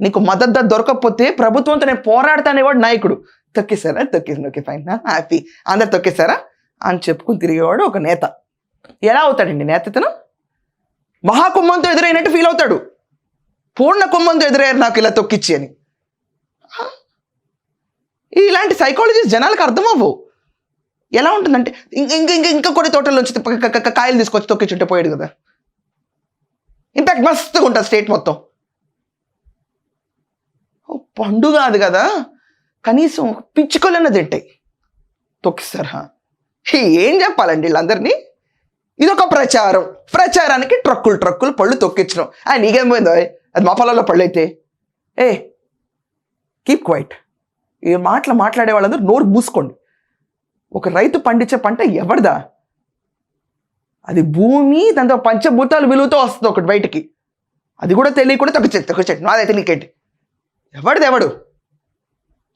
నీకు మద్దతు దొరకకపోతే ప్రభుత్వంతో నేను పోరాడతానేవాడు నాయకుడు. తొక్కేశారా? తొక్కేసింది. Okay fine. హ్యాపీ. అందరు తొక్కేశారా? అని చెప్పుకుని తిరిగేవాడు ఒక నేత. ఎలా అవుతాడండి నేత ఇతను మహాకుంభంతో ఎదురైనట్టు ఫీల్ అవుతాడు. పూర్ణ కుంభంతో ఎదురయ్యారు నాకు ఇలా తొక్కిచ్చి అని. ఇలాంటి సైకాలజీస్ జనాలకు అర్థం అవ్వవు. ఎలా ఉంటుందంటే ఇంక ఇంక ఇంక ఇంకా కొన్ని తోటల్లోంచి క- కాయలు తీసుకొచ్చి తొక్కిచ్చుంటే పోయాడు కదా. ఇంపాక్ట్ మస్తుగా ఉంటుంది స్టేట్ మొత్తం. పండు కాదు కదా. కనీసం పిచ్చుకోలేన తింటాయి. తొక్కిస్తారా హే, ఏం చెప్పాలండి వీళ్ళందరినీ? ఇదొక ప్రచారం. ప్రచారానికి ట్రక్కులు ట్రక్కులు పళ్ళు తొక్కించడం. ఆ నీకేం పోయిందో? అది మా పొలంలో పళ్ళు అయితే ఏ కీప్ క్వైట్ ఈ మాటలు మాట్లాడే వాళ్ళందరూ నోరు మూసుకోండి. ఒక రైతు పండించే పంట ఎవరిదా? అది భూమి దాంతో పంచభూతాలు విలువతో వస్తుంది ఒకటి బయటికి. అది కూడా తెలియకుండా తొక్క చెట్టు తొక్క చెట్టు నాదైతే నీకేంటి ఎవడిది ఎవడు?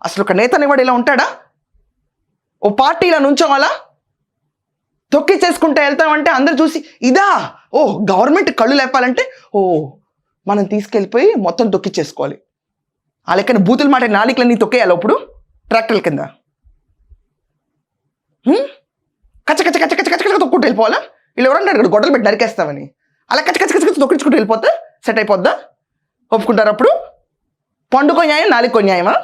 అసలు ఒక నేత అనేవాడు ఇలా ఉంటాడా? ఓ పార్టీ ఇలా నుంచోవాలా? తొక్కి చేసుకుంటే వెళ్తామంటే అందరు చూసి ఇదా! ఓ గవర్నమెంట్ కళ్ళు లేపాలంటే ఓ మనం తీసుకెళ్ళిపోయి మొత్తం తొక్కి చేసుకోవాలి. ఆ లెక్కన బూతులు మాట నాలికలన్నీ తొక్కేయాలి అప్పుడు? ట్రాక్టర్ల కింద. కచ్చ కచ్చ కచ్చ కచ్చ కచ్చ కచ్చ తొక్కుంటూ వెళ్ళిపోవాలా? వీళ్ళు ఎవరంటారు ఇక్కడ గొడవలు పెట్టి నరికేస్తామని. అలా కచ్చ కచ్చ కచ్చ తొక్కించుకుంటూ వెళ్ళిపోతే సెట్ అయిపోద్దా? ఒప్పుకుంటారు అప్పుడు? పండుకొన్యాయం నాలుగు కొన్యాయమా